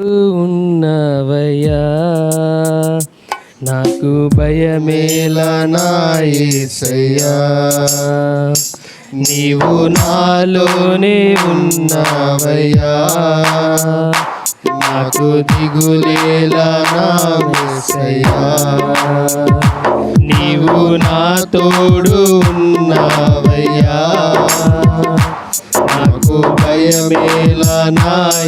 ఉన్నవయ్యా. నాకు భయమేలా నాయసయ్యా నీవు నాలోనే ఉన్నవయ్యా. నాకు దిగులేలా నాయసయ్యా నీవు నా తోడు ఉన్నవయ్యా. నాకు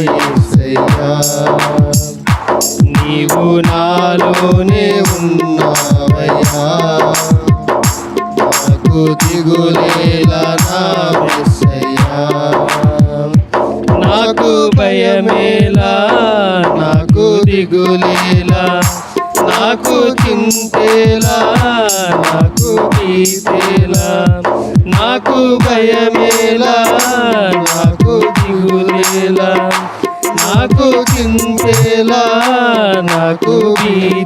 నీవు నాలోనే ఉన్నావయ్యా. నాకు దిగులేలా నాకు భయమేలా నాకు దిగులేలా నాకు చింతేలా నాకు గీతేలా నాకు భయమే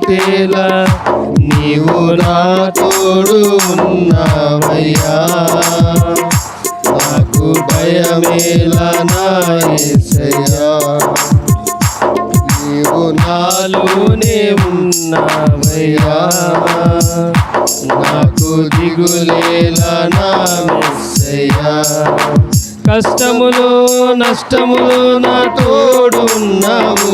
తేలా నీవు నా తోడు ఉన్నావయ్యా. నాకు భయమేలా నాయసయ్యా. నీవు నాలోనే ఉన్నావయ్యా. నాకు దిగులేలా నా మెస్సయ్యా కష్టములో నష్టములో నా తోడు ఉన్నావు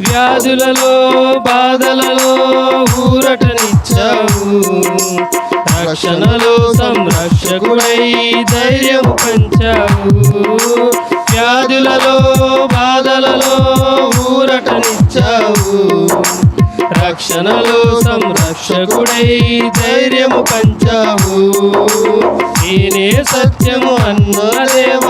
వ్యాధులలో బాధలలో ఊరటనిచ్చావు. రక్షణలో సంరక్షకుడై ధైర్యము పంచావు. వ్యాధులలో బాధలలో ఊరటనిచ్చావు. రక్షణలో సంరక్షకుడై ధైర్యము పంచావు. నేనే సత్యము అన్నదేవ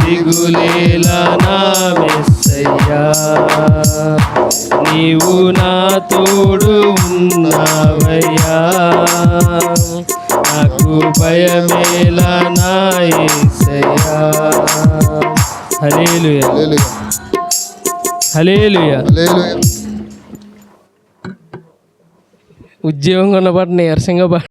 దిగులేలా నా మెస్సయ్యా నీవు నా తోడు ఉన్నావయ్యా నాకు భయమేలా నా హల్లెలూయా. హల్లెలూయా హల్లెలూయా. ఉద్యోగం కొన్నపాటు నీరసంగా పా